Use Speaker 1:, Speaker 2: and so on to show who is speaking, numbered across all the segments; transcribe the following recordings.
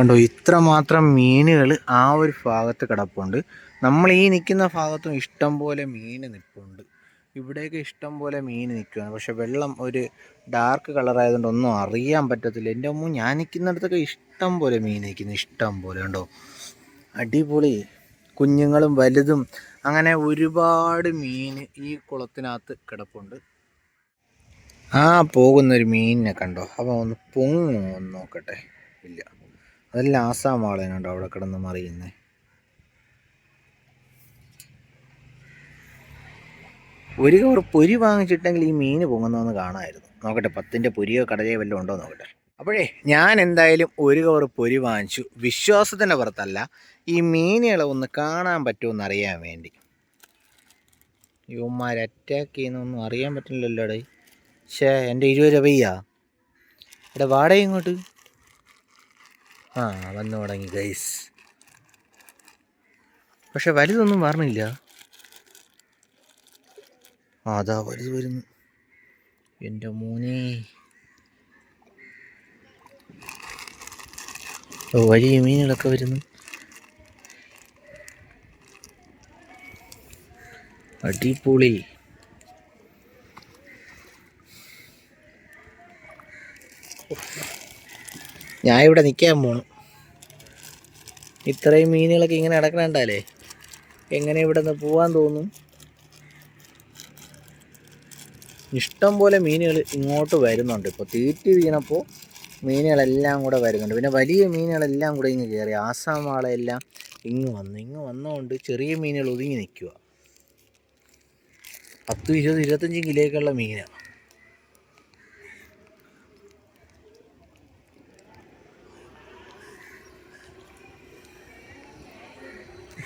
Speaker 1: കണ്ടോ ഇത്രമാത്രം മീനുകൾ ആ ഒരു ഭാഗത്ത് കിടപ്പുണ്ട്. നമ്മൾ ഈ നിൽക്കുന്ന ഭാഗത്തും ഇഷ്ടം പോലെ മീൻ നിൽപ്പുണ്ട് ഇവിടെയൊക്കെ ഇഷ്ടം പോലെ മീൻ നിൽക്കുകയാണ്. പക്ഷെ വെള്ളം ഒരു ഡാർക്ക് കളറായതുകൊണ്ട് ഒന്നും അറിയാൻ പറ്റത്തില്ല. എന്റെ അമ്മ ഞാൻ നിൽക്കുന്നിടത്തൊക്കെ ഇഷ്ടം പോലെ മീൻ നിൽക്കുന്നു ഇഷ്ടം പോലെ കണ്ടോ. അടിപൊളി. കുഞ്ഞുങ്ങളും വലുതും അങ്ങനെ ഒരുപാട് മീൻ ഈ കുളത്തിനകത്ത് കിടപ്പുണ്ട്. ആ പോകുന്നൊരു മീനിനെ കണ്ടോ. അപ്പോൾ ഒന്ന് പൊങ്ങോ ഒന്ന് നോക്കട്ടെ. ഇല്ല. അതെല്ലാം ആസാം വാളേനുണ്ടോ അവിടെ കിടന്ന് മറിയുന്നേ? ഒരു കവർ പൊരി വാങ്ങിച്ചിട്ടെങ്കിൽ ഈ മീൻ പൊങ്ങുന്നതെന്ന് കാണാമായിരുന്നു. നോക്കട്ടെ പത്തിന്റെ പൊരിയോ കടലയോ വല്ലതും ഉണ്ടോ നോക്കട്ടെ. അപ്പോഴേ ഞാൻ എന്തായാലും ഒരു കവർ പൊരി വാങ്ങിച്ചു. വിശ്വാസത്തിന്റെ പുറത്തല്ല ഈ മീനുകളെ ഒന്ന് കാണാൻ പറ്റുമെന്ന് അറിയാൻ വേണ്ടി. യുവന്മാർ അറ്റാക്ക് ചെയ്യുന്നൊന്നും അറിയാൻ പറ്റില്ലല്ലോ ഡേ ഷേ എന്റെ ഇരുപത് രൂപയ്യാ എടാ വാടക ഇങ്ങോട്ട് ആ വന്നു തുടങ്ങി ഗൈസ് പക്ഷെ വലുതൊന്നും വരണില്ല അതാ വലുത് വരുന്നു. എന്റെ മോനെ. വലിയ മീനുകളൊക്കെ വരുന്നു. അടിപൊളി. ഞാൻ ഇവിടെ നിൽക്കാൻ പോണു. ഇത്രയും മീനുകളൊക്കെ ഇങ്ങനെ കിടക്കണണ്ടല്ലേ എങ്ങനെ ഇവിടെ നിന്ന് പോവാൻ തോന്നും? ഇഷ്ടം പോലെ മീനുകൾ ഇങ്ങോട്ട് വരുന്നുണ്ട്. ഇപ്പോൾ തീറ്റി വീണപ്പോൾ മീനുകളെല്ലാം കൂടെ വരുന്നുണ്ട്. പിന്നെ വലിയ മീനുകളെല്ലാം കൂടെ ഇങ്ങ് കയറി ആസാം വാളയെല്ലാം ഇങ്ങ് വന്നു. ഇങ്ങ് വന്നുകൊണ്ട് ചെറിയ മീനുകൾ ഒതുങ്ങി നിൽക്കുക പത്ത് ഇരുപത് ഇരുപത്തഞ്ച് കിലോയൊക്കെയുള്ള മീനാണ്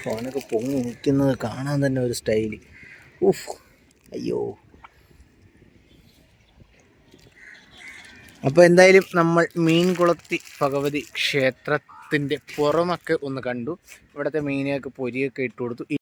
Speaker 1: ഫോനൊക്കെ പൊങ്ങി നിൽക്കുന്നത് കാണാൻ തന്നെ ഒരു സ്റ്റൈൽ ഉഫ് അയ്യോ. അപ്പോൾ എന്തായാലും നമ്മൾ മീൻകുളത്തി ഭഗവതി ക്ഷേത്രത്തിന്റെ പുറമൊക്കെ ഒന്ന് കണ്ടു. ഇവിടുത്തെ മീനെയൊക്കെ പൊരിയൊക്കെ ഇട്ട് കൊടുത്തു